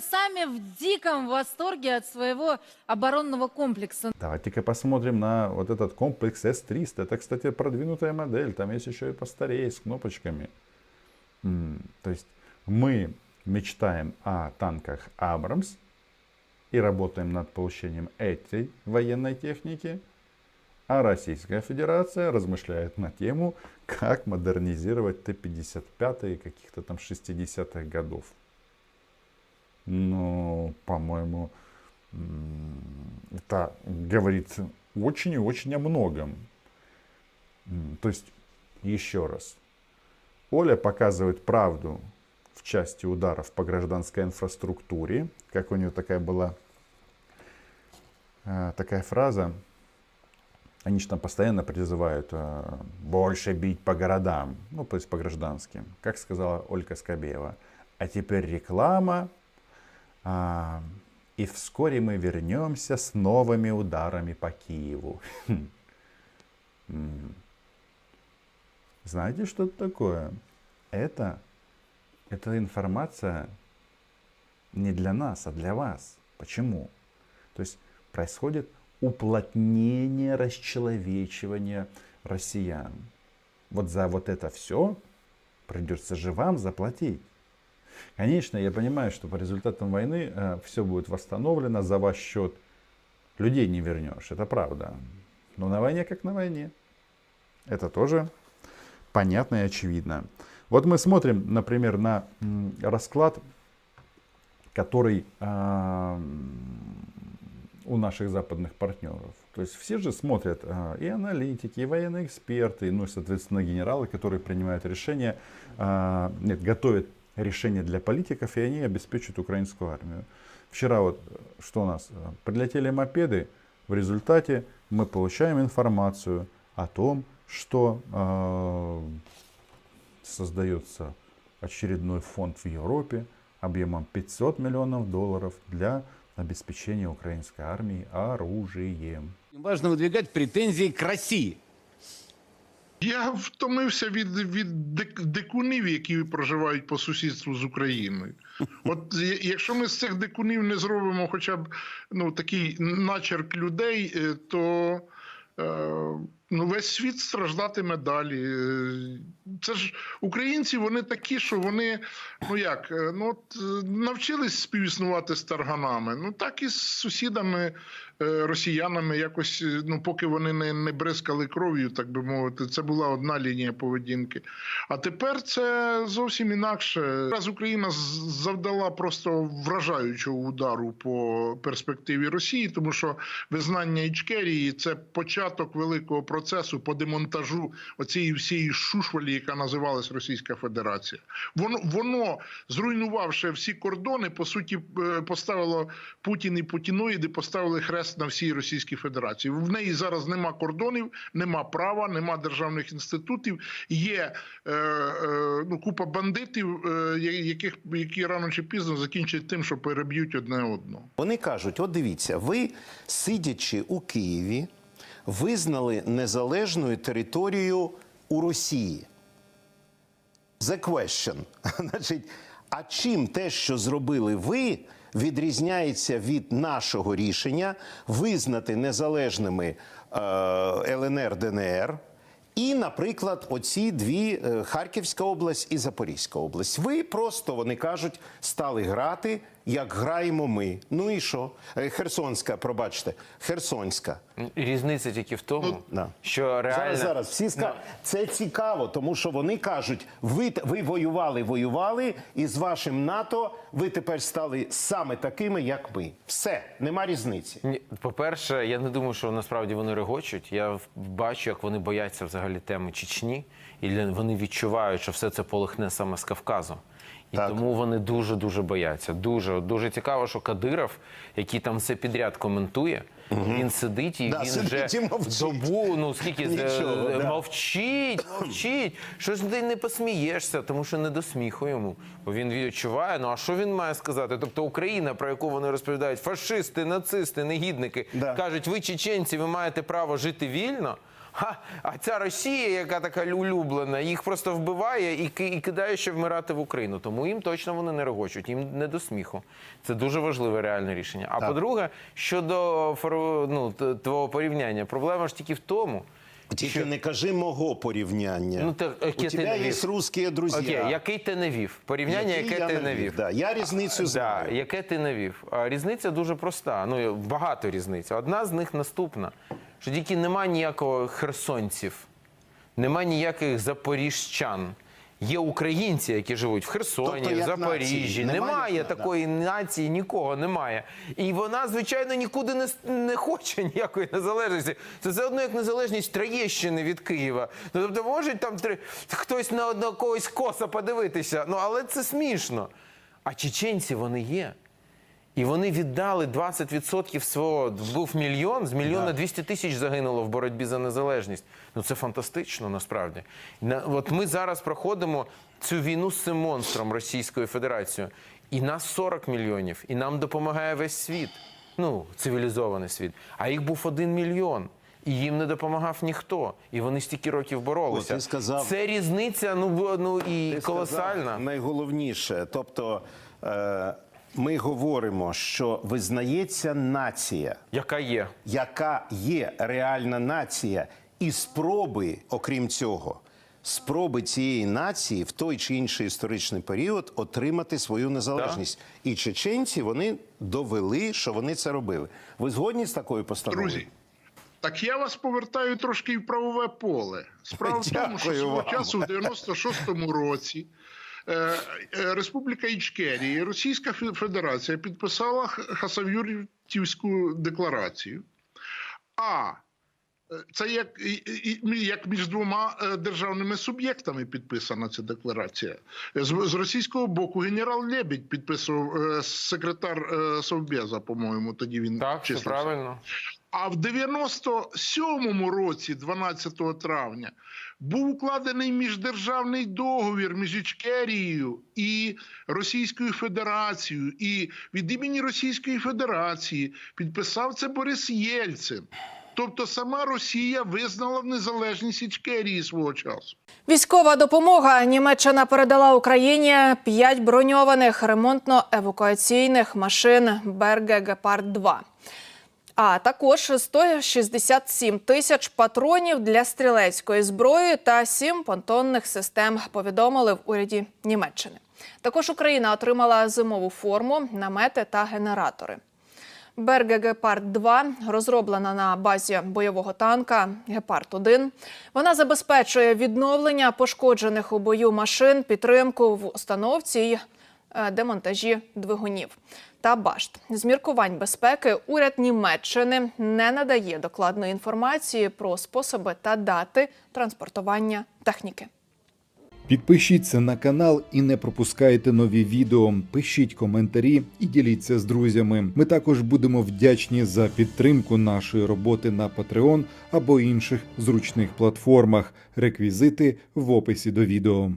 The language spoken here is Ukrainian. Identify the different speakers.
Speaker 1: Сами в диком восторге от своего оборонного комплекса.
Speaker 2: Давайте-ка посмотрим на вот этот комплекс S-300. Это, кстати, продвинутая модель. Там есть еще и постарее с кнопочками. То есть мы мечтаем о танках Абрамс и работаем над получением этой военной техники, а Российская Федерация размышляет на тему, как модернизировать Т-55 каких-то там 60-х годов. Ну, по-моему, это говорит очень и очень о многом. То есть, еще раз, Оля показывает правду в части ударов по гражданской инфраструктуре, как у нее такая была э, такая фраза, они же там постоянно призывают э, больше бить по городам, ну, то есть по гражданским, как сказала Ольга Скобеева. А теперь реклама, и вскоре мы вернемся с новыми ударами по Киеву. М. Знаете, что это такое? Это, это информация не для нас, а для вас. Почему? То есть происходит уплотнение, расчеловечивание россиян. Вот за вот это все придется же вам заплатить. Конечно, я понимаю, что по результатам войны все будет восстановлено за ваш счет. Людей не вернешь, это правда. Но на войне как на войне. Это тоже понятно и очевидно. Вот мы смотрим, например, на расклад, который а, у наших западных партнеров. То есть все же смотрят а, и аналитики, и военные эксперты, ну и, соответственно, генералы, которые принимают решения, а, нет, готовят решения для политиков, и они обеспечивают украинскую армию. Вчера вот э, что у нас? Э, Прилетели мопеды, в результате мы получаем информацию о том, что э, создается очередной фонд в Европе объемом 500 миллионов долларов для обеспечения украинской армии оружием.
Speaker 3: Важно выдвигать претензии к России.
Speaker 4: Я втомився від, від дик- дикунів, які проживають по сусідству з Україною. От якщо ми з цих дикунів не зробимо хоча б ну, такий начерк людей, е, то е, ну, весь світ страждатиме далі. Е, Це ж українці, вони такі, що вони ну як, е, ну от е, навчились співіснувати з тарганами. Ну так і з сусідами росіянами якось, ну поки вони не, не бризкали кров'ю, так би мовити, це була одна лінія поведінки. А тепер це зовсім інакше. Раз Україна завдала просто вражаючого удару по перспективі Росії, тому що визнання Ічкерії це початок великого процесу по демонтажу оцієї всієї шушвалі, яка називалась Російська Федерація. Воно воно зруйнувавши всі кордони, по суті, е, поставило Путін і путіноїди поставили хрест на всій Російській Федерації. В неї зараз нема кордонів, нема права, нема державних інститутів. Є е, е, ну, купа бандитів, е, яких які рано чи пізно закінчать тим, що переб'ють одне одного.
Speaker 5: Вони кажуть: от дивіться, ви, сидячи у Києві, визнали незалежною територію у Росії. The question. Значить, а чим те, що зробили ви, відрізняється від нашого рішення визнати незалежними е, ЛНР ДНР? І, наприклад, оці дві е, Харківська область і Запорізька область. Ви просто вони кажуть, стали грати, як граємо ми. Ну і що? Е, Херсонська, пробачте, Херсонська.
Speaker 6: Різниця тільки в тому,
Speaker 5: Да.
Speaker 6: що реально
Speaker 5: Зараз, зараз. Всі ска... Це цікаво, тому що вони кажуть: ви, ви воювали, воювали, і з вашим НАТО ви тепер стали саме такими, як ми. Все, нема різниці.
Speaker 6: По-перше, я не думаю, що насправді вони регочуть. Я бачу, як вони бояться взагалі теми Чечні, і вони відчувають, що все це полихне саме з Кавказу. І
Speaker 5: Так.
Speaker 6: тому вони дуже дуже бояться. Дуже дуже цікаво, що Кадиров, який там все підряд коментує, він сидить і
Speaker 5: Да,
Speaker 6: він вже добу, ну скільки е,
Speaker 5: Нічого,
Speaker 6: е,
Speaker 5: да.
Speaker 6: мовчить, мовчить. Що ж ти не посмієшся, тому що не до сміху йому. Бо він відчуває. Ну а що він має сказати? Тобто Україна, про яку вони розповідають, фашисти, нацисти, негідники,
Speaker 5: Да.
Speaker 6: кажуть, ви чеченці, ви маєте право жити вільно. Ха, а ця Росія, яка така улюблена, їх просто вбиває і, ки- і кидає ще вмирати в Україну. Тому їм точно вони не регочуть, їм не до сміху. Це дуже важливе реальне рішення. А по-друге, щодо ну, твого порівняння, проблема ж тільки в тому.
Speaker 5: Тільки не кажи мого порівняння.
Speaker 6: Ну, так,
Speaker 5: У тебе
Speaker 6: навів?
Speaker 5: є русські друзі.
Speaker 6: Окей, який ти не вів? Порівняння,
Speaker 5: Який
Speaker 6: яке
Speaker 5: я
Speaker 6: ти
Speaker 5: не вів, да. Я різницю
Speaker 6: Да,
Speaker 5: знаю.
Speaker 6: яке ти навів? А Різниця дуже проста. Ну, багато різниць. Одна з них наступна: що тільки нема ніякого херсонців, нема ніяких запоріжчан. Є українці, які живуть в Херсоні,
Speaker 5: Тобто,
Speaker 6: в Запоріжжі. Немає,
Speaker 5: Немає, да,
Speaker 6: такої нації, нікого немає. І вона, звичайно, нікуди не, не хоче ніякої незалежності. Це все одно як незалежність Троєщини від Києва. Ну, тобто, може там три- хтось на одного когось коса подивитися. Ну, але це смішно. А чеченці вони є. І вони віддали 20% свого був мільйон, з мільйона 200 тисяч загинуло в боротьбі за незалежність. Ну це фантастично насправді. От ми зараз проходимо цю війну з цим монстром Російською Федерацією. І нас 40 мільйонів, і нам допомагає весь світ. Ну, цивілізований світ. А їх був один мільйон. І їм не допомагав ніхто. І вони стільки років боролися.
Speaker 5: О, ти сказав-
Speaker 6: Це різниця, ну, ну і
Speaker 5: Ти
Speaker 6: колосальна.
Speaker 5: сказав Найголовніше, тобто е, ми говоримо, що визнається нація,
Speaker 6: Яка є?
Speaker 5: яка є реальна нація, і спроби, окрім цього, спроби цієї нації в той чи інший історичний період отримати свою незалежність. І чеченці вони довели, що вони це робили. Ви згодні з такою постановою?
Speaker 4: Друзі, так я вас повертаю трошки в правове поле. Справа в тому, що
Speaker 5: Дякую
Speaker 4: свого
Speaker 5: вам.
Speaker 4: часу, в 96-му році, Республіка Ічкерія, Російська Федерація підписала Хасавюртівську декларацію. А е, це як, як між двома е, державними суб'єктами підписана ця декларація. З, з російського боку генерал Лебідь підписував е, секретар е, Совбеза, по-моєму, тоді він
Speaker 6: Так, все
Speaker 4: числився.
Speaker 6: правильно.
Speaker 4: А в 97-му році, 12 травня, був укладений міждержавний договір між Ічкерією і Російською Федерацією. І від імені Російської Федерації підписав це Борис Єльцин. Тобто сама Росія визнала незалежність Ічкерії свого часу.
Speaker 1: Військова допомога Німеччина передала Україні 5 броньованих ремонтно-евакуаційних машин Берге Гепард 2 а також 167 тисяч патронів для стрілецької зброї та 7 понтонних систем. Повідомили в уряді Німеччини. Також Україна отримала зимову форму, намети та генератори. Берге Гепард 2 розроблена на базі бойового танка Гепард 1 Вона забезпечує відновлення пошкоджених у бою машин, підтримку в установці і демонтажі двигунів та башт. З міркувань безпеки уряд Німеччини не надає докладної інформації про способи та дати транспортування техніки.
Speaker 7: Підпишіться на канал і не пропускайте нові відео. Пишіть коментарі і діліться з друзями. Ми також будемо вдячні за підтримку нашої роботи на Patreon або інших зручних платформах. Реквізити в описі до відео.